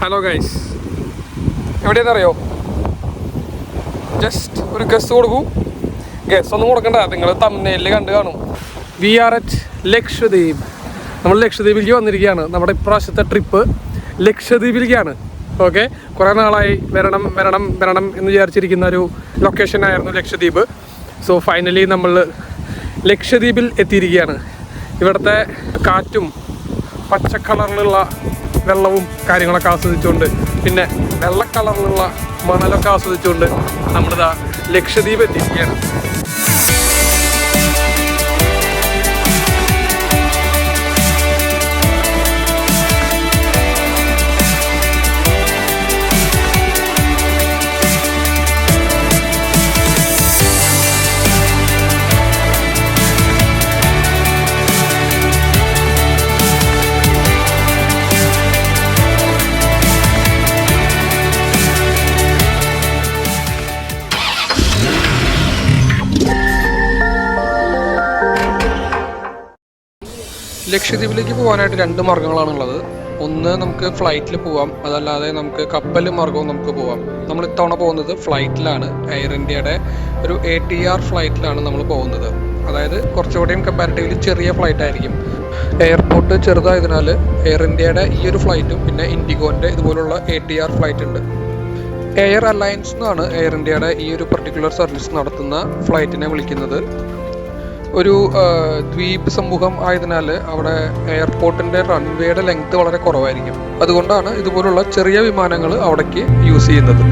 Hello guys എവിടെയെന്നറിയോ just ഒരു guess കൊടുക്കൂ ഗസ് ഒന്നും കൊടുക്കണ്ട. നിങ്ങൾ തമ്മിൽ കണ്ടു കാണും. വി ആർ അറ്റ് ലക്ഷദ്വീപ് നമ്മൾ ലക്ഷദ്വീപിലേക്ക് വന്നിരിക്കുകയാണ്. നമ്മുടെ ഇപ്രാവശ്യത്തെ ട്രിപ്പ് ലക്ഷദ്വീപിലേക്കാണ് ഓക്കെ കുറേ നാളായി വരണം വരണം വരണം എന്ന് വിചാരിച്ചിരിക്കുന്ന ഒരു ലൊക്കേഷൻ ആയിരുന്നു ലക്ഷദ്വീപ് സോ ഫൈനലി നമ്മൾ ലക്ഷദ്വീപിൽ എത്തിയിരിക്കുകയാണ്. ഇവിടുത്തെ കാറ്റും പച്ച കളറിലുള്ള വെള്ളവും കാര്യങ്ങളൊക്കെ ആസ്വദിച്ചുകൊണ്ട് പിന്നെ വെള്ള കളറിലുള്ള മണലൊക്കെ ആസ്വദിച്ചുകൊണ്ട് നമ്മളിതാ ലക്ഷദ്വീപ് എത്തിയിരിക്കുകയാണ്. ലക്ഷദ്വീപിലേക്ക് പോകാനായിട്ട് രണ്ട് മാർഗങ്ങളാണുള്ളത്. ഒന്ന് നമുക്ക് ഫ്ലൈറ്റിൽ പോവാം. അതല്ലാതെ നമുക്ക് കപ്പൽ മാർഗവും നമുക്ക് പോവാം. നമ്മൾ ഇത്തവണ പോകുന്നത് ഫ്ലൈറ്റിലാണ് എയർ ഇന്ത്യയുടെ ഒരു എ ടി ആർ ഫ്ലൈറ്റിലാണ് നമ്മൾ പോകുന്നത്. അതായത് കുറച്ചുകൂടെയും കമ്പാരിറ്റീവ്ലി ചെറിയ ഫ്ലൈറ്റ് ആയിരിക്കും. എയർപോർട്ട് ചെറുതായതിനാൽ എയർ ഇന്ത്യയുടെ ഈ ഒരു ഫ്ലൈറ്റും പിന്നെ ഇൻഡിഗോന്റെ ഇതുപോലുള്ള എ ടി ആർ ഫ്ലൈറ്റ് ഉണ്ട്. എയർ അലയൻസ് എന്നാണ് എയർ ഇന്ത്യയുടെ ഈ ഒരു പർട്ടിക്കുലർ സർവീസ് നടത്തുന്ന ഫ്ലൈറ്റിനെ വിളിക്കുന്നത്. ഒരു ദ്വീപ് സമൂഹം ആയതിനാൽ അവിടെ എയർപോർട്ടിന്റെ റൺവേയുടെ ലെങ്ത് വളരെ കുറവായിരിക്കും. അതുകൊണ്ടാണ് ഇതുപോലുള്ള ചെറിയ വിമാനങ്ങൾ അവിടേക്ക് യൂസ് ചെയ്യുന്നത്.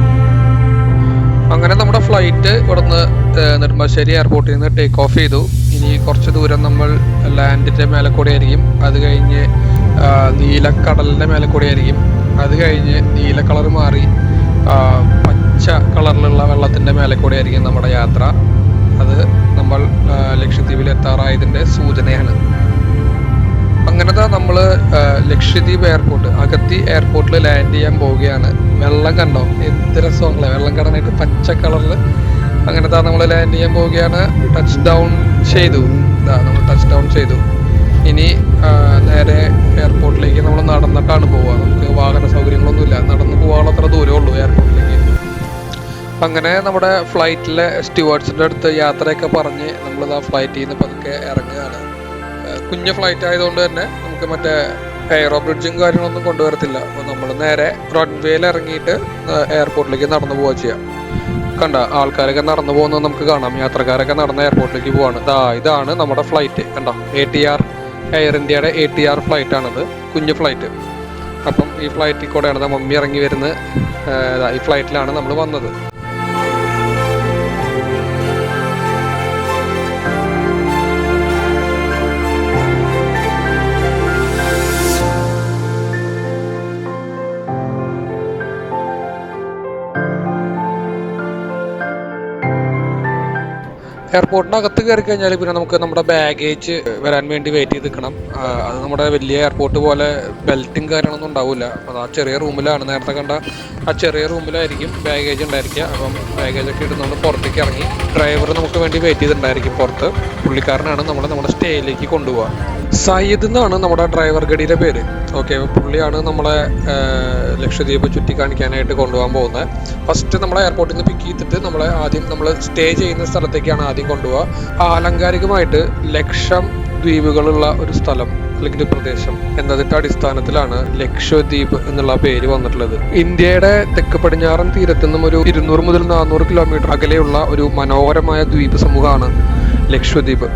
അങ്ങനെ നമ്മുടെ ഫ്ലൈറ്റ് ഇവിടുന്ന് നെടുമ്പാശ്ശേരി എയർപോർട്ടിൽ നിന്ന് ടേക്ക് ഓഫ് ചെയ്തു. ഇനി കുറച്ച് ദൂരം നമ്മൾ ലാൻഡിന്റെ മേലെ കൂടെ ആയിരിക്കും. അത് കഴിഞ്ഞ് നീലക്കടലിന്റെ മേലെ കൂടെ ആയിരിക്കും. അത് കഴിഞ്ഞ് നീല കളർ മാറി പച്ച കളറിലുള്ള വെള്ളത്തിന്റെ മേലെ കൂടെ ആയിരിക്കും നമ്മുടെ യാത്ര. അത് ലക്ഷദ്വീപിൽ എത്താറായതിന്റെ സൂചനയാണ്. അങ്ങനത്തെ നമ്മൾ ലക്ഷദ്വീപ് എയർപോർട്ട് അഗത്തി എയർപോർട്ടിൽ ലാൻഡ് ചെയ്യാൻ പോവുകയാണ്. വെള്ളം കണ്ടോ? എന്ത് രസമാണല്ലേ? വെള്ളം കാണാനായിട്ട് പച്ച കളറിൽ അങ്ങനത്തെ നമ്മൾ ലാൻഡ് ചെയ്യാൻ പോവുകയാണ്. ടച്ച് ഡൗൺ ചെയ്തു. ഇതാ നമ്മൾ ടച്ച് ഡൗൺ ചെയ്തു. ഇനി നേരെ എയർപോർട്ടിലേക്ക് നമ്മൾ നടന്നിട്ടാണ് പോവുക. നമുക്ക് വാഹന സൗകര്യങ്ങളൊന്നുമില്ല. നടന്ന് പോകാനുള്ള അത്ര ദൂരമേ ഉള്ളൂ എയർപോർട്ടിലേക്ക് അങ്ങനെ നമ്മുടെ ഫ്ലൈറ്റിലെ സ്റ്റുവാർട്സിന്റെ അടുത്ത് യാത്രയൊക്കെ പറഞ്ഞ് നമ്മൾ ആ ഫ്ലൈറ്റിൽ നിന്ന് പതുക്കെ ഇറങ്ങുകയാണ്. കുഞ്ഞു ഫ്ലൈറ്റ് ആയതുകൊണ്ട് തന്നെ നമുക്ക് മറ്റേ എയറോ ബ്രിഡ്ജും കാര്യങ്ങളൊന്നും കൊണ്ടുവരത്തില്ല. അപ്പോൾ നമ്മൾ നേരെ റൺവേയിൽ ഇറങ്ങിയിട്ട് എയർപോർട്ടിലേക്ക് നടന്നു പോവുക ചെയ്യാം. കണ്ട ആൾക്കാരൊക്കെ നടന്നു പോകുന്നത് നമുക്ക് കാണാം. യാത്രക്കാരൊക്കെ നടന്ന് എയർപോർട്ടിലേക്ക് പോവാണ്. ഇതാ ഇതാണ് നമ്മുടെ ഫ്ലൈറ്റ് കണ്ട എ ടി ആർ എയർ ഇന്ത്യയുടെ എ ടി ആർ ഫ്ലൈറ്റ് കുഞ്ഞു ഫ്ലൈറ്റ് അപ്പം ഈ ഫ്ലൈറ്റിൽ കൂടെയാണ് മമ്മി ഇറങ്ങി വരുന്നത്. ഈ ഫ്ലൈറ്റിലാണ് നമ്മൾ വന്നത്. എയർപോർട്ടിനകത്ത് കയറി കഴിഞ്ഞാൽ പിന്നെ നമുക്ക് നമ്മുടെ ബാഗേജ് വരാൻ വേണ്ടി വെയിറ്റ് ചെയ്ത് നിൽക്കണം. അത് നമ്മുടെ വലിയ എയർപോർട്ട് പോലെ ബെൽറ്റും കാര്യങ്ങളൊന്നും ഉണ്ടാവില്ല അത് ആ ചെറിയ റൂമിലാണ് നേരത്തെ കണ്ട ആ ചെറിയ റൂമിലായിരിക്കും ബാഗേജ് ഉണ്ടായിരിക്കുക. അപ്പം ബാഗേജ് ഒക്കെ ഇട്ട് നമ്മൾ പുറത്തേക്ക് ഇറങ്ങി ഡ്രൈവർ നമുക്ക് വേണ്ടി വെയിറ്റ് ചെയ്തിട്ടുണ്ടായിരിക്കും പുറത്ത്. പുള്ളിക്കാരനാണ് നമ്മൾ നമ്മുടെ സ്റ്റേയിലേക്ക് കൊണ്ടുപോകുക സയ്യിദ് എന്നാണ് നമ്മുടെ ഡ്രൈവർ ഗഡിയുടെ പേര്. ഓക്കെ പുള്ളിയാണ് നമ്മളെ ലക്ഷദ്വീപ് ചുറ്റിക്കാണിക്കാനായിട്ട് കൊണ്ടുപോകാൻ പോകുന്നത്. ഫസ്റ്റ് നമ്മളെ എയർപോർട്ടിൽ നിന്ന് പിക്ക് ചെയ്തിട്ട് നമ്മളെ ആദ്യം നമ്മൾ സ്റ്റേ ചെയ്യുന്ന സ്ഥലത്തേക്കാണ് ആദ്യം കൊണ്ടുപോകുക ആലങ്കാരികമായിട്ട് ലക്ഷം ദ്വീപുകളുള്ള ഒരു സ്ഥലം അല്ലെങ്കിൽ പ്രദേശം എന്നതിന്റെ അടിസ്ഥാനത്തിലാണ് ലക്ഷദ്വീപ് എന്നുള്ള പേര് വന്നിട്ടുള്ളത്. ഇന്ത്യയുടെ തെക്ക് പടിഞ്ഞാറൻ തീരത്തു നിന്നും ഒരു ഇരുന്നൂറ് മുതൽ നാനൂറ് കിലോമീറ്റർ അകലെയുള്ള ഒരു മനോഹരമായ ദ്വീപ് സമൂഹമാണ് ലക്ഷദ്വീപ്.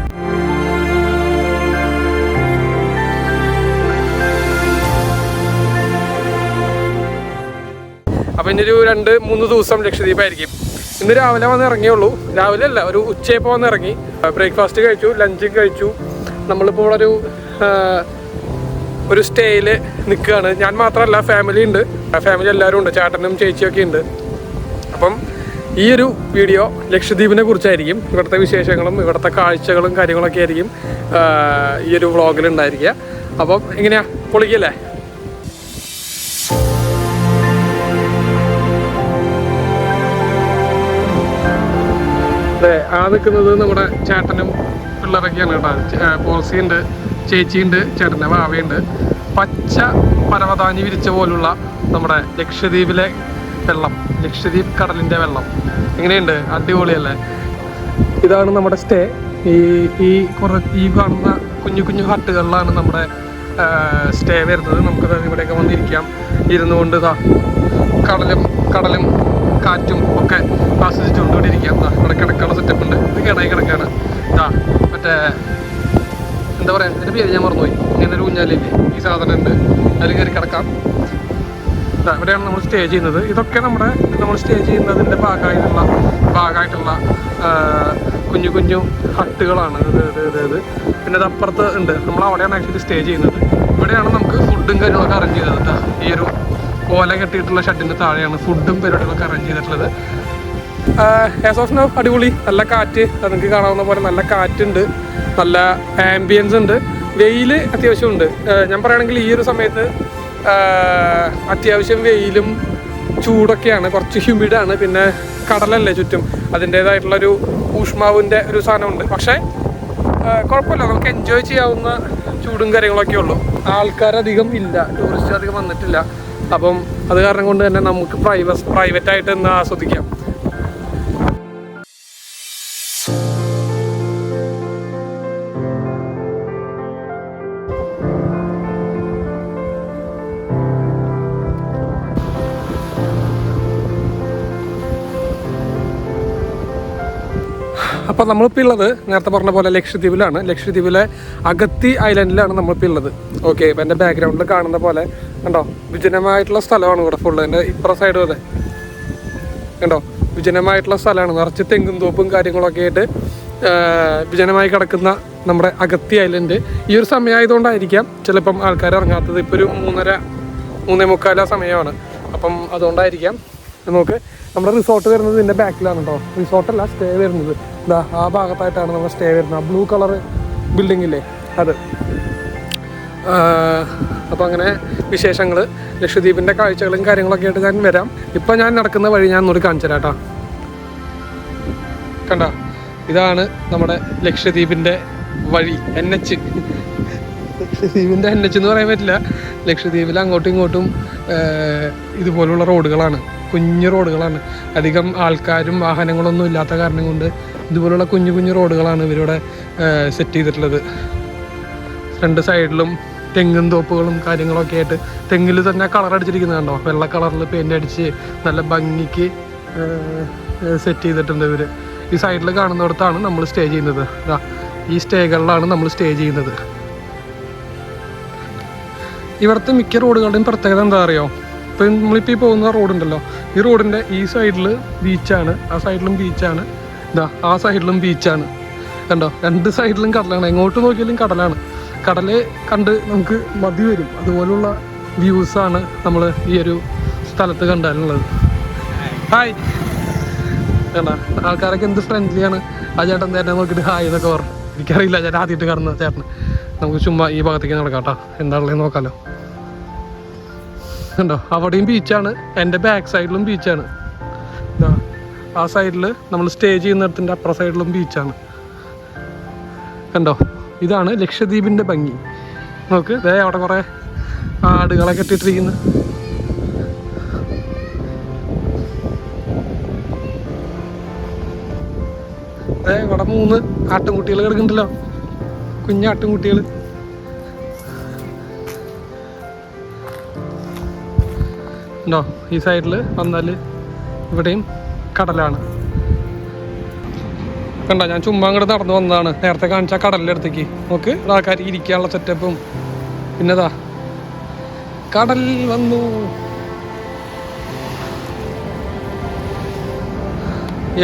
അപ്പം ഇനി ഒരു രണ്ട് മൂന്ന് ദിവസം ലക്ഷദ്വീപായിരിക്കും ഇന്ന് രാവിലെ വന്ന് ഇറങ്ങിയുള്ളൂ. രാവിലെ അല്ല ഒരു ഉച്ചയപ്പോൾ വന്ന് ഇറങ്ങി. ബ്രേക്ക്ഫാസ്റ്റ് കഴിച്ചു ലഞ്ചും കഴിച്ചു. നമ്മളിപ്പോൾ ഒരു ഒരു സ്റ്റേയിൽ നിൽക്കുകയാണ് ഞാൻ മാത്രമല്ല ഫാമിലി ഉണ്ട്. ഫാമിലി എല്ലാവരും ഉണ്ട്. ചേട്ടനും ചേച്ചിയൊക്കെ ഉണ്ട്. അപ്പം ഈ ഒരു വീഡിയോ ലക്ഷദ്വീപിനെ കുറിച്ചായിരിക്കും. ഇവിടുത്തെ വിശേഷങ്ങളും ഇവിടുത്തെ കാഴ്ചകളും കാര്യങ്ങളൊക്കെ ആയിരിക്കും ഈ ഒരു വ്ളോഗിൽ ഉണ്ടായിരിക്കുക. അപ്പം എങ്ങനെയാ? പൊളിക്കല്ലേ? അതെ ആ നിൽക്കുന്നത് നമ്മുടെ ചേട്ടനും പിള്ളേരൊക്കെയാണ് കേട്ടോ. പോൾസിയുണ്ട് ചേച്ചിയുണ്ട് ചേട്ടന്റെ വാവയുണ്ട്. പച്ച പരവതാനി വിരിച്ച പോലുള്ള നമ്മുടെ ലക്ഷദ്വീപിലെ വെള്ളം ലക്ഷദ്വീപ് കടലിന്റെ വെള്ളം. എങ്ങനെയുണ്ട്? അടിപൊളിയല്ലേ? ഇതാണ് നമ്മുടെ സ്റ്റേ. ഈ ഈ കുറ ഈ കാണുന്ന കുഞ്ഞു കുഞ്ഞു ഹട്ടുകളിലാണ് നമ്മുടെ സ്റ്റേ വരുന്നത്. നമുക്ക് ഇവിടെയൊക്കെ വന്നിരിക്കാം. ഇരുന്നുകൊണ്ട് കടലും കടലും കാറ്റും ഒക്കെ ഇരിക്കാം ദാ ഇവിടെ കിടക്കാനുള്ള സെറ്റപ്പ് ഉണ്ട്. ഇത് കിടയി കിടക്കാണ് ഇതാ മറ്റേ എന്താ പറയാ എന്റെ പേര് ഞാൻ മറന്നുപോയി. ഇങ്ങനെ ഒരു ഊഞ്ഞാലില്ലേ ഈ സാധനം ഉണ്ട്. അതിൽ കയറി കിടക്കാം. ഇതാ ഇവിടെയാണ് നമ്മൾ സ്റ്റേ ചെയ്യുന്നത്. ഇതൊക്കെ നമ്മുടെ നമ്മൾ സ്റ്റേ ചെയ്യുന്നതിന്റെ ഭാഗമായിട്ടുള്ള ഭാഗമായിട്ടുള്ള കുഞ്ഞു കുഞ്ഞു ഹട്ടുകളാണ്. ഇത് പിന്നെ ഇത് അപ്പുറത്ത് ഉണ്ട്. നമ്മൾ അവിടെയാണ് ആക്ച്വലി സ്റ്റേ ചെയ്യുന്നത്. ഇവിടെയാണ് നമുക്ക് ഫുഡും കാര്യങ്ങളൊക്കെ അറേഞ്ച് ചെയ്തത്. ഈ ഒരു ഓല കെട്ടിയിട്ടുള്ള ഷെഡിന്റെ താഴെയാണ് ഫുഡും പരിപാടികളൊക്കെ അറേഞ്ച് ചെയ്തിട്ടുള്ളത്. ആസ് ഓഫ് നോ അടിപൊളി. നല്ല കാറ്റ്. നിങ്ങൾക്ക് കാണാവുന്ന പോലെ നല്ല കാറ്റുണ്ട്. നല്ല ആംബിയൻസ് ഉണ്ട്. വെയിൽ അത്യാവശ്യമുണ്ട്. ഞാൻ പറയുകയാണെങ്കിൽ ഈ ഒരു സമയത്ത് അത്യാവശ്യം വെയിലും ചൂടൊക്കെയാണ്. കുറച്ച് ഹ്യൂമിഡാണ് പിന്നെ കടലല്ലേ ചുറ്റും. അതിന്റേതായിട്ടുള്ളൊരു ഊഷ്മാവിന്റെ ഒരു സാധനമുണ്ട്. പക്ഷേ കുഴപ്പമില്ല. നമുക്ക് എൻജോയ് ചെയ്യാവുന്ന ചൂടും കാര്യങ്ങളൊക്കെ ഉള്ളൂ ആൾക്കാരധികം ഇല്ല. ടൂറിസ്റ്റ് അധികം വന്നിട്ടില്ല. അപ്പം അത് കാരണം കൊണ്ട് തന്നെ നമുക്ക് പ്രൈവസ് പ്രൈവറ്റ് ആയിട്ട് എന്ന് ആസ്വദിക്കാം. അപ്പോൾ നമ്മളിപ്പോൾ ഉള്ളത് നേരത്തെ പറഞ്ഞ പോലെ ലക്ഷദ്വീപിലാണ്. ലക്ഷദ്വീപിലെ അഗത്തി ഐലൻഡിലാണ് നമ്മളിപ്പോൾ ഉള്ളത്. ഓക്കെ ഇപ്പം എന്റെ ബാക്ക്ഗ്രൗണ്ടിൽ കാണുന്ന പോലെ കണ്ടോ? വിജനമായിട്ടുള്ള സ്ഥലമാണ് ഇവിടെ ഫുള്ള് എന്റെ ഇപ്പുറ സൈഡ് വരെ. കണ്ടോ? വിജനമായിട്ടുള്ള സ്ഥലമാണ്. നിറച്ച് തെങ്ങും തോപ്പും കാര്യങ്ങളൊക്കെ ആയിട്ട് വിജനമായി കിടക്കുന്ന നമ്മുടെ അഗത്തി ഐലൻഡ് ഈ ഒരു സമയമായതുകൊണ്ടായിരിക്കാം ചിലപ്പം ആൾക്കാർ ഇറങ്ങാത്തത്. ഇപ്പോൾ ഒരു മൂന്നര മൂന്നേ മുക്കാല സമയമാണ്. അപ്പം അതുകൊണ്ടായിരിക്കാം. നമുക്ക് നമ്മുടെ റിസോർട്ട് വരുന്നത് ഇതിന്റെ ബാക്കിലാണ് കേട്ടോ റിസോർട്ടല്ല സ്റ്റേ വരുന്നത്. ഇതാ ആ ഭാഗത്തായിട്ടാണ് നമ്മുടെ സ്റ്റേ വരുന്നത്. ആ ബ്ലൂ കളർ ബിൽഡിംഗ് ഇല്ലേ? അത്. അപ്പോൾ അങ്ങനെ വിശേഷങ്ങൾ ലക്ഷദ്വീപിന്റെ കാഴ്ചകളും കാര്യങ്ങളൊക്കെ ആയിട്ട് ഞാൻ വരാം. ഇപ്പം ഞാൻ നടക്കുന്ന വഴി ഞാൻ ഒന്നുകൂടി കാണിച്ചു തരാം കേട്ടോ കണ്ട? ഇതാണ് നമ്മുടെ ലക്ഷദ്വീപിന്റെ വഴി എൻ എച്ച് ലക്ഷദ്വീപിന്റെ എൻ എച്ച് എന്ന് പറയാൻ പറ്റില്ല. ലക്ഷദ്വീപിൽ അങ്ങോട്ടും ഇങ്ങോട്ടും ഇതുപോലുള്ള റോഡുകളാണ്. കുഞ്ഞു റോഡുകളാണ്. അധികം ആൾക്കാരും വാഹനങ്ങളൊന്നും ഇല്ലാത്ത കാരണം കൊണ്ട് ഇതുപോലുള്ള കുഞ്ഞു കുഞ്ഞു റോഡുകളാണ് ഇവരിവിടെ സെറ്റ് ചെയ്തിട്ടുള്ളത്. രണ്ട് സൈഡിലും തെങ്ങും തോപ്പുകളും കാര്യങ്ങളൊക്കെ ആയിട്ട് തെങ്ങിൽ തന്നെ കളർ അടിച്ചിരിക്കുന്നത് കണ്ടോ? വെള്ള കളറിൽ പെയിന്റ് അടിച്ച് നല്ല ഭംഗിക്ക് സെറ്റ് ചെയ്തിട്ടുണ്ട് ഇവർ ഈ സൈഡിൽ കാണുന്നിടത്താണ് നമ്മൾ സ്റ്റേ ചെയ്യുന്നത്. ഈ സ്റ്റേകളിലാണ് നമ്മൾ സ്റ്റേ ചെയ്യുന്നത്. ഇവിടുത്തെ മിക്ക റോഡുകളുടെയും പ്രത്യേകത എന്താ അറിയോ? ഇപ്പം നമ്മളിപ്പോൾ ഈ പോകുന്ന റോഡുണ്ടല്ലോ ഈ റോഡിന്റെ ഈ സൈഡിൽ ബീച്ചാണ് ആ സൈഡിലും ബീച്ചാണ് ഇതാ ആ സൈഡിലും ബീച്ചാണ് കണ്ടോ? രണ്ട് സൈഡിലും കടലാണ്. എങ്ങോട്ട് നോക്കിയാലും കടലാണ്. കടൽ കണ്ട് നമുക്ക് മതി വരും. അതുപോലുള്ള വ്യൂസ് ആണ് നമ്മൾ ഈ ഒരു സ്ഥലത്ത് കണ്ടാലുള്ളത്. ഹായ് വേണ്ട ആൾക്കാരൊക്കെ എന്ത് ഫ്രണ്ട്ലിയാണ് ആ ചേട്ടൻ തന്നെ നോക്കിയിട്ട് ഹായ് എന്നൊക്കെ പറഞ്ഞു. എനിക്കറിയില്ല ഞാൻ ആദ്യമായിട്ട് കാണുന്ന ചേട്ടൻ നമുക്ക് ചുമ്മാ ഈ ഭാഗത്തേക്ക് നടക്കാം കേട്ടോ. എന്താണുള്ളത് നോക്കാലോ. കണ്ടോ? അവിടെയും ബീച്ചാണ് എന്റെ ബാക്ക് സൈഡിലും ബീച്ചാണ് ആ സൈഡിൽ നമ്മൾ സ്റ്റേ ചെയ്യുന്നിടത്തിന്റെ അപ്പുറ സൈഡിലും ബീച്ചാണ് കണ്ടോ? ഇതാണ് ലക്ഷദ്വീപിന്റെ ഭംഗി. നോക്ക് ദേ അവിടെ കുറേ ആടുകളെ ഇട്ടിട്ടിരിക്കുന്നു ദേ ഇവിടെ മൂന്ന് ആട്ടുംകുട്ടികൾ കിടക്കുന്നുണ്ടല്ലോ. കുഞ്ഞാട്ടുംകുട്ടികൾ ഉണ്ടോ? ഈ സൈഡിൽ വന്നാൽ ഇവിടെയും കടലാണ്. കണ്ട ഞാൻ ചുമ്മാ അങ്ങോട്ട് നടന്നു വന്നതാണ്. നേരത്തെ കാണിച്ച കടലിന്റെ അടുത്തേക്ക്. നോക്ക് ആൾക്കാർ ഇരിക്കാനുള്ള സെറ്റപ്പും പിന്നെതാ കടൽ വന്നു.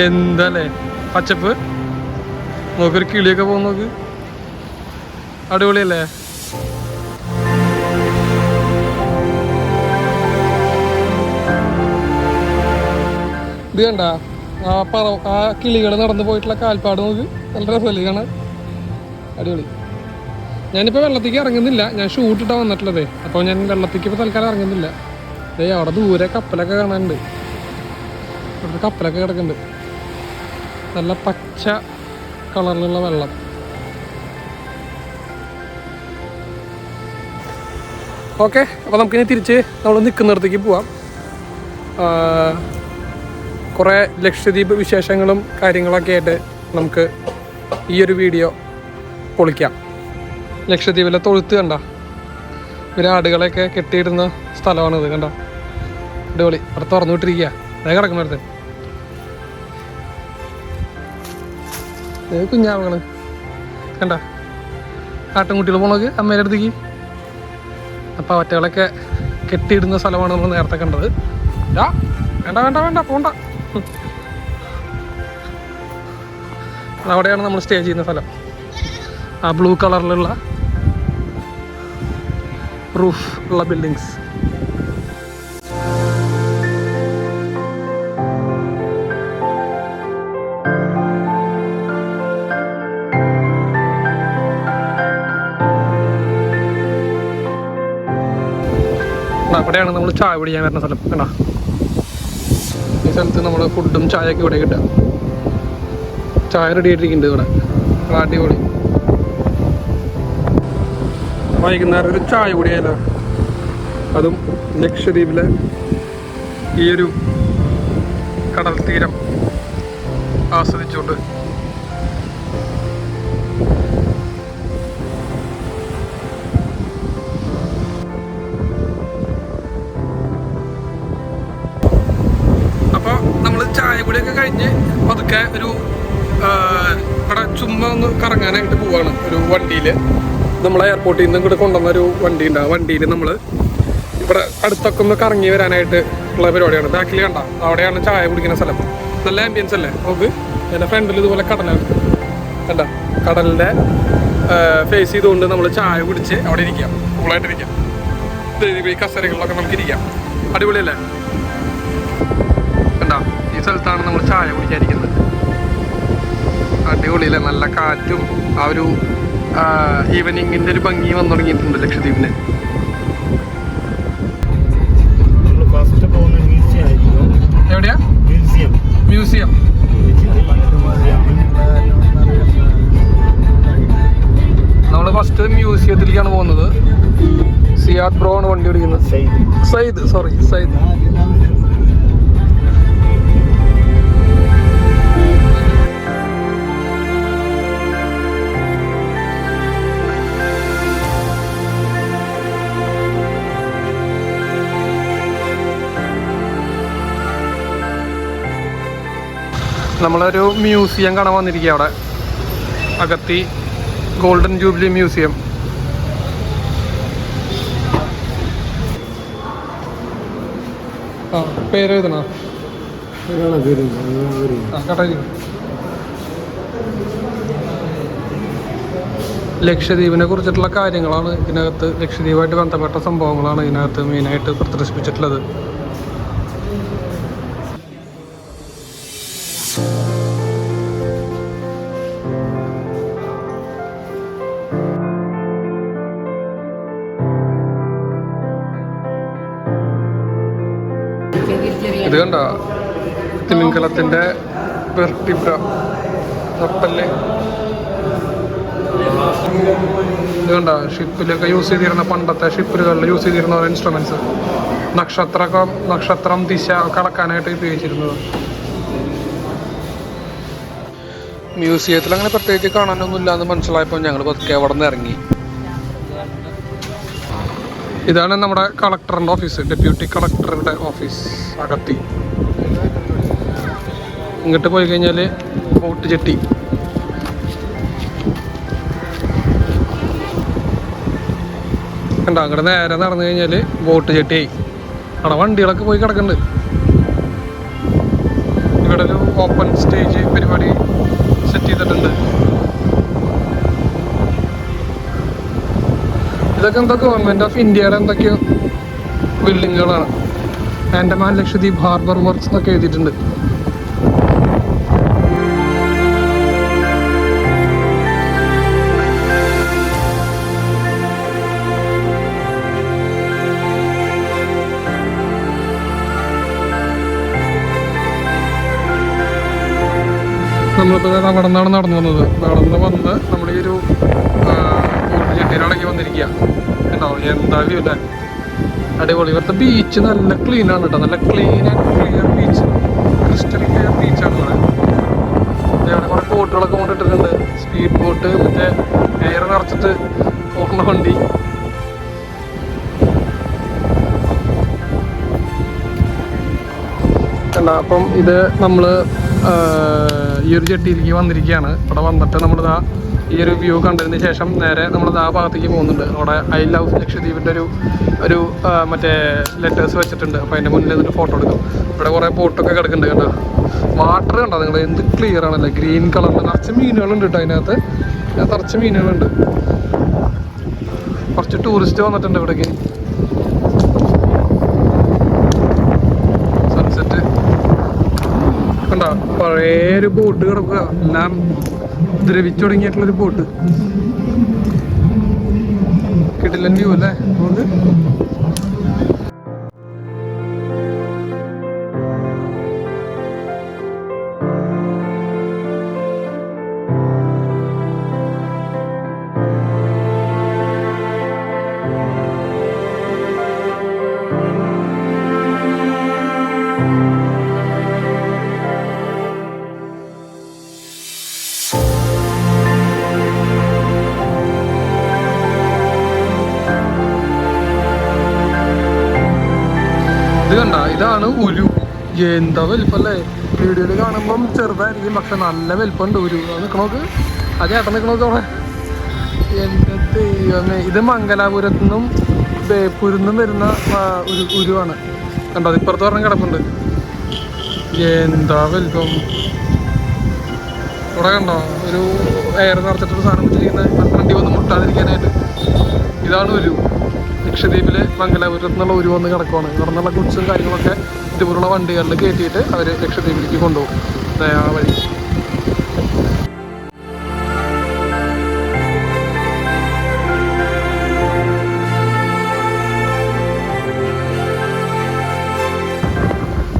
എന്തല്ലേ? പച്ചപ്പ്? നോക്കൊരു കിളിയൊക്കെ പോകും നോക്ക്. അടിപൊളിയല്ലേ? ഇത് കണ്ട? ആ പറ ആ കിളികൾ നടന്നു പോയിട്ടുള്ള കാൽപ്പാട് നോക്ക്. നല്ല രസമല്ലേ കാണാൻ? അടിപൊളി. ഞാനിപ്പോൾ വെള്ളത്തേക്ക് ഇറങ്ങുന്നില്ല. ഞാൻ ഷൂട്ടിട്ടാണ് വന്നിട്ടുള്ളതേ. അപ്പോൾ ഞാൻ വെള്ളത്തേക്ക് ഇപ്പോൾ തൽക്കാലം ഇറങ്ങുന്നില്ല. ദേ അവിടെ ദൂരെ കപ്പലൊക്കെ കാണാനുണ്ട്. അവിടെ കപ്പലൊക്കെ കിടക്കുന്നുണ്ട്. നല്ല പച്ച കളറിലുള്ള വെള്ളം. ഓക്കെ അപ്പോൾ നമുക്കിനി തിരിച്ച് നമ്മൾ നിൽക്കുന്നിടത്തേക്ക് പോവാം. കുറേ ലക്ഷദ്വീപ് വിശേഷങ്ങളും കാര്യങ്ങളൊക്കെ ആയിട്ട് നമുക്ക് ഈ ഒരു വീഡിയോ പൊളിക്കാം. ലക്ഷദ്വീപിലെ തൊഴുത്ത് കണ്ട? ഇവർ ആടുകളെയൊക്കെ കെട്ടിയിടുന്ന സ്ഥലമാണിത് കണ്ട? അടിപൊളി. അവിടെ തുറന്നു വിട്ടിരിക്കുക അതേ കിടക്കുന്നിടത്ത് കുഞ്ഞാവുകൾ കണ്ട? ആട്ടുംകുട്ടികൾ പോണത് അമ്മേന്റെ അടുത്തേക്ക്. അപ്പോൾ അവറ്റകളൊക്കെ കെട്ടിയിടുന്ന സ്ഥലമാണ് നമ്മൾ നേരത്തെ കണ്ടത്. വേണ്ട വേണ്ട വേണ്ട പോണ്ട. അവിടെയാണ് നമ്മൾ സ്റ്റേ ചെയ്യുന്ന സ്ഥലം. ആ ബ്ലൂ കളറിലുള്ള റൂഫ് ഉള്ള ബിൽഡിങ്സ്. അവിടെയാണ് നമ്മൾ ചായ പിടിക്കാൻ വരുന്ന സ്ഥലം. കണ്ടാ? സ്ഥലത്ത് നമ്മൾ ഫുഡും ചായയൊക്കെ ഇവിടെ കിട്ടുക. ചായ റെഡി ആയിട്ടിരിക്കുന്നുണ്ട് ഇവിടെ. അടിപൊളി. വൈകുന്നേരം ഒരു ചായ കുടിയാലോ അതും ലക്ഷദ്വീപിലെ ഈ ഒരു കടൽ തീരം ആസ്വദിച്ചുകൊണ്ട് പതുക്കെ ഒരു ഇവിടെ ചുമ്മാ ഒന്ന് കറങ്ങാനായിട്ട് പോവാണ് ഒരു വണ്ടിയിൽ നമ്മളെ എയർപോർട്ടിൽ നിന്നും ഇങ്ങോട്ട് കൊണ്ടുവന്ന ഒരു വണ്ടി ഉണ്ട്. ആ വണ്ടിയിൽ നമ്മൾ ഇവിടെ അടുത്തൊക്കെ ഒന്ന് കറങ്ങി വരാനായിട്ട് ഉള്ള പരിപാടിയാണ്. ബാക്കിൽ കണ്ട അവിടെയാണ് ചായ കുടിക്കുന്ന സ്ഥലം. നല്ല ആംബിയൻസ് അല്ലേ? നമുക്ക് എന്റെ ഫ്രണ്ടിൽ ഇതുപോലെ കടലാണ്. കണ്ട? കടലിന്റെ ഫേസ് ചെയ്തുകൊണ്ട് നമ്മൾ ചായ കുടിച്ച് അവിടെ ഇരിക്കാം. കൂളായിട്ടിരിക്കാം ഈ കസേരകളിലൊക്കെ നമുക്ക് ഇരിക്കാം. അടിപൊളിയല്ലേ? കണ്ട? ഈ സ്ഥലത്താണ് നമ്മൾ ചായ കുടിക്കാതിരിക്കുന്നത് അടിപൊളിയല്ലേ? നല്ല കാറ്റും ആ ഒരു ഈവനിങ്ങിന്റെ ഒരു ഭംഗി വന്നു തുടങ്ങിയിട്ടുണ്ട് ലക്ഷദ്വീപിന്. എവിടെയാ? മ്യൂസിയം. മ്യൂസിയം. നമ്മൾ ഫസ്റ്റ് മ്യൂസിയത്തിലേക്കാണ് പോകുന്നത്. സിയാദ് ബ്രോ ആണ് വണ്ടി ഓടിക്കുന്നത്. സയ്യിദ് സോറി സയ്യിദ് നമ്മളൊരു മ്യൂസിയം കാണാൻ വന്നിരിക്കുക അവിടെ. അകത്തി ഗോൾഡൻ ജൂബിലി മ്യൂസിയം ആ പേര്. എഴുതണോ ലക്ഷദ്വീപിനെ കുറിച്ചിട്ടുള്ള കാര്യങ്ങളാണ് ഇതിനകത്ത് ലക്ഷദ്വീപായിട്ട് ബന്ധപ്പെട്ട സംഭവങ്ങളാണ് ഇതിനകത്ത് മെയിനായിട്ട് പ്രദർശിപ്പിച്ചിട്ടുള്ളത്. ഇത് കണ്ട തിമിംഗലത്തിന്റെ വെർട്ടിബ്ര ഇത് ഷിപ്പിലൊക്കെ യൂസ് ചെയ്തിരുന്ന പണ്ടത്തെ ഷിപ്പിലുകളിൽ യൂസ് ചെയ്തിരുന്ന ഇൻസ്ട്രുമെന്റ്സ് നക്ഷത്രമൊക്കെ നക്ഷത്രം ദിശ കടക്കാനായിട്ട് ഉപയോഗിച്ചിരുന്നത്. മ്യൂസിയത്തിൽ അങ്ങനെ പ്രത്യേകിച്ച് കാണാനൊന്നുമില്ല എന്ന് മനസ്സിലായപ്പോൾ ഞങ്ങൾ പതുക്കെ അവിടെ നിന്ന് ഇറങ്ങി. ഇതാണ് നമ്മുടെ കളക്ടറിന്റെ ഓഫീസ് ഡെപ്യൂട്ടി കളക്ടറുടെ ഓഫീസ് അകത്തി. ഇങ്ങോട്ട് പോയി കഴിഞ്ഞാൽ ബോട്ട് ചെട്ടി കണ്ടോ അങ്ങോട്ട് നേരെ നടന്നു കഴിഞ്ഞാൽ ബോട്ട് ആയി അവിടെ വണ്ടികളൊക്കെ പോയി കിടക്കുന്നുണ്ട്. ഇവിടെ ഒരു ഓപ്പൺ സ്റ്റേജ് പരിപാടി സെറ്റ് ചെയ്തിട്ടുണ്ട്. ഇതൊക്കെ എന്താ ഗവൺമെന്റ് ഓഫ് ഇന്ത്യയുടെ എന്തൊക്കെയോ ബിൽഡിങ്ങുകളാണ്. ആൻഡമാൻ ലക്ഷദ്വീപ് ഹാർബർ വർക്ക്സ് എന്നൊക്കെ എഴുതിയിട്ടുണ്ട്. നമ്മളിപ്പോൾ ദേ അവിടെ നിന്നാണ് നടന്നു വന്നത്. നടന്ന് വന്ന് നമ്മുടെ ഈ ഒരു വന്നിരിക്കുക. കേട്ടോ എന്താ അല്ലേ അടിപൊളി. ഇവിടുത്തെ ബീച്ച് നല്ല ക്ലീൻ ആണ് കേട്ടോ നല്ല clean and clear beach crystal clear ബീച്ചാണ് ഇവിടെ. അവിടെ കുറെ ബോട്ടുകളൊക്കെ കൊണ്ടിട്ടിട്ടുണ്ട്. സ്പീഡ് ബോട്ട് മറ്റേ എയർ നിറച്ചിട്ട് പോകുന്ന വണ്ടി. അല്ല അപ്പം ഇത് നമ്മൾ ഈ ഒരു ജെട്ടിയിലേക്ക് വന്നിരിക്കുകയാണ്. ഇവിടെ വന്നിട്ട് നമ്മളിതാ ഈ ഒരു വ്യൂ കണ്ടതിന് ശേഷം നേരെ നമ്മൾ ആ ഭാഗത്തേക്ക് പോകുന്നുണ്ട്. അവിടെ ഐ ലവ് ലക്ഷദ്വീപിന്റെ ഒരു ഒരു മറ്റേ ലെറ്റേഴ്സ് വെച്ചിട്ടുണ്ട്. അപ്പോൾ അതിന്റെ മുന്നിൽ നിന്നിട്ട് ഫോട്ടോ എടുക്കാം. ഇവിടെ കുറേ ബോട്ടൊക്കെ കിടക്കുന്നുണ്ട് കേട്ടോ. വാട്ടർ കണ്ടോ നിങ്ങൾ? എന്ത് ക്ലിയർ ആണല്ലേ? ഗ്രീൻ കളറിൽ നിറച്ച് മീനുകളുണ്ട് കേട്ടോ അതിനകത്ത്. നിറച്ച് മീനുകളുണ്ട്. കുറച്ച് ടൂറിസ്റ്റ് വന്നിട്ടുണ്ട് ഇവിടേക്ക്. സൺസെറ്റ് കണ്ടോ? പഴയ ഒരു ബോട്ട് കിടക്കുക. എല്ലാം ദ്രവിച്ചു തുടങ്ങിയിട്ടുള്ളൊരു ബോട്ട്. കിട്ടില്ല വ്യൂ അല്ലേ? നമുക്ക് എന്താ വലിപ്പല്ലേ? വീഡിയോയിൽ കാണുമ്പം ചെറുതായിരിക്കും പക്ഷെ നല്ല വലിപ്പമുണ്ട്. ഉരു അത് നിക്കണോക്ക് ആ ചേട്ടൻ നിക്കണോക്ക് അവിടെ. എന്റെ ദൈവമേ ഇത് മംഗലാപുരത്തു നിന്നും ബേപ്പൂരിൽ നിന്നും വരുന്ന ഒരു ഉരുവാണ്. കണ്ടോ? അത് ഇപ്പുറത്ത് പറഞ്ഞ കിടപ്പുണ്ട്. എന്താ വലിപ്പം? ഇവിടെ കണ്ടോ? ഒരു എയർ നിറച്ചിട്ടൊരു സാധനം വെച്ചിരിക്കുന്ന വണ്ടി വന്ന് മുട്ടാതിരിക്കാനായിട്ട്. ഇതാണ് ഒരു ലക്ഷദ്വീപിലെ മംഗലാപുരത്തുനിന്നുള്ള ഉരുവന്ന് ഒരു വന്ന് കിടക്കുവാണ്. ഇവിടെ നിന്നുള്ള ഗുഡ്സും കാര്യങ്ങളൊക്കെ ഇതുപോലുള്ള വണ്ടികളിൽ കയറ്റിയിട്ട് അവർ ലക്ഷദ്വീപിലേക്ക് കൊണ്ടുപോകും. ദയാ വഴി.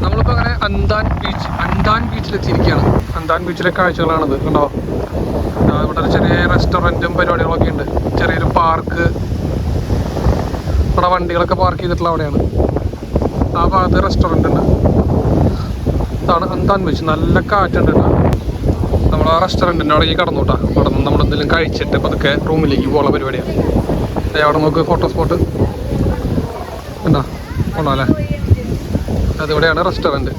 നമ്മളിപ്പോൾ അങ്ങനെ അന്താൻ ബീച്ച് അന്താൻ ബീച്ചിലെത്തിയിരിക്കുകയാണ്. അന്താൻ ബീച്ചിലെ കാഴ്ചകളാണിത് കണ്ടോ? ഇവിടെ ഒരു ചെറിയ റെസ്റ്റോറന്റും പരിപാടികളൊക്കെ ഉണ്ട്. ചെറിയൊരു പാർക്ക് ഇവിടെ വണ്ടികളൊക്കെ പാർക്ക് ചെയ്തിട്ടുള്ള അവിടെയാണ്. ആ ഭാഗത്ത് റെസ്റ്റോറന്റ് ഉണ്ട്. ഇതാണ് അന്താൻ വെച്ച് നല്ല കാറ്റുണ്ട് കേട്ടോ. നമ്മൾ ആ റെസ്റ്റോറന്റിന്റെ അവിടേക്ക് കടന്നു കേട്ടോ അവിടെ നിന്ന് നമ്മൾ എന്തെങ്കിലും കഴിച്ചിട്ട് പതുക്കെ റൂമിലേക്ക് പോകാനുള്ള പരിപാടിയാണ്. അവിടെ നോക്ക് ഫോട്ടോ സ്പോട്ട് ഉണ്ടോ ഉണ്ടോ അല്ലേ? അതിവിടെയാണ് റെസ്റ്റോറന്റ്